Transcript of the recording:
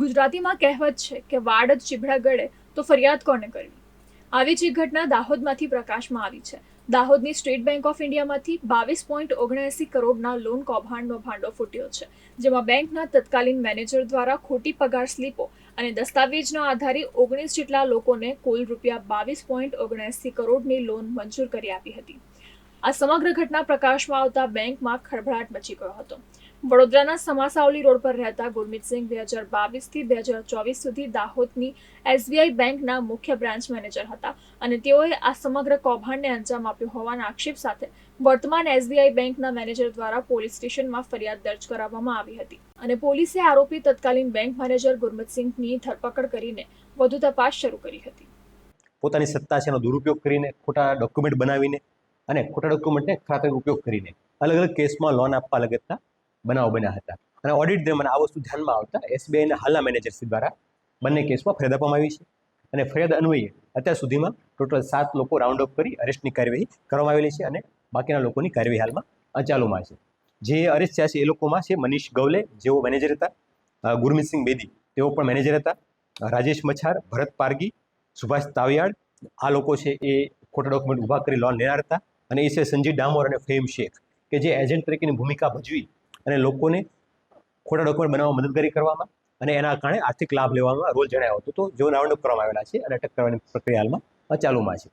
ગુજરાતીમાં કહેવત છે કે વાડ જ ચીભડા ગળે તો ફરિયાદ કોને કરવી? આવી જ એક ઘટના દાહોદમાંથી પ્રકાશમાં આવી છે. દાહોદની સ્ટેટ બેંક ઓફ ઇન્ડિયામાંથી બાવીસ પોઈન્ટ ઓગણએંસી કરોડના લોન કૌભાંડનો ભાંડો ફૂટ્યો છે, જેમાં બેંકના તત્કાલીન મેનેજર દ્વારા ખોટી પગાર સ્લીપો અને દસ્તાવેજના આધારે ઓગણીસ જેટલા લોકોને કુલ રૂપિયા બાવીસ પોઈન્ટ ઓગણએંસી કરોડની લોન મંજૂર કરી આપી હતી. આ સમગ્ર ઘટના પ્રકાશમાં આવતા બેંકમાં ખળભળાટ મચી ગયો હતો. વડોદરાના સમાસાવલી રોડ પર રહેતા ગુરમીતસિંહ બે હજાર બાવીસથી બે હજાર ચોવીસ સુધી દાહોદની એસબીઆઈ બેંકના મુખ્ય બ્રાન્ચ મેનેજર હતા અને તેઓએ આ સમગ્ર કૌભાંડને અંજામ આપ્યો હોવાના આક્ષેપ સાથે વર્તમાન એસબીઆઈ બેંકના મેનેજર દ્વારા પોલીસ સ્ટેશનમાં ફરિયાદ દર્જ કરાવવામાં આવી હતી અને પોલીસે આરોપી તત્કાલીન બેંક મેનેજર ગુરમીતસિંહની ધરપકડ કરીને વધુ તપાસ શરૂ કરી હતી. પોતાની સત્તા છે દુરુપયોગ કરીને ખોટા ડોક્યુમેન્ટ બનાવીને અને ખોટા ડોક્યુમેન્ટને ખરાબ ઉપયોગ કરીને અલગ અલગ કેસમાં લોન આપવા લગતના બનાવો બન્યા હતા. અને ઓડિટ દરમિયાન આ વસ્તુ ધ્યાનમાં આવતા એસબીઆઈના હાલના મેનેજર્સ દ્વારા બંને કેસમાં ફરિયાદ આપવામાં આવી છે. અને ફરિયાદ અન્વયે અત્યાર સુધીમાં ટોટલ સાત લોકો રાઉન્ડ અપ કરી અરેસ્ટની કાર્યવાહી કરવામાં આવેલી છે અને બાકીના લોકોની કાર્યવાહી હાલમાં અચાલુમાં ચાલુમાં છે. જે અરેસ્ટ થયા છે એ લોકોમાં છે મનીષ ગવલે જેઓ મેનેજર હતા. ગુરમીત ગુરમીતસિંહ બેદી, તેઓ પણ મેનેજર હતા. રાજેશ મછાર ભરત પારગી, સુભાષ તાવિયાડ આ લોકો છે એ ખોટા ડોક્યુમેન્ટ ઊભા કરી લોન લેનાર હતા. અને એ છે સંજીવ ડામોર અને ફેમ શેખ, કે જે એજન્ટ તરીકેની ભૂમિકા ભજવી અને લોકોને ખોટા ડોક્યુમેન્ટ બનાવવામાં મદદગારી કરવામાં અને એના કારણે આર્થિક લાભ લેવામાં રોલ જણાયો હતો. તો જેઓ રાઉન્ડ કરવામાં આવેલા છે અને અટક કરવાની પ્રક્રિયા હાલમાં ચાલુમાં છે.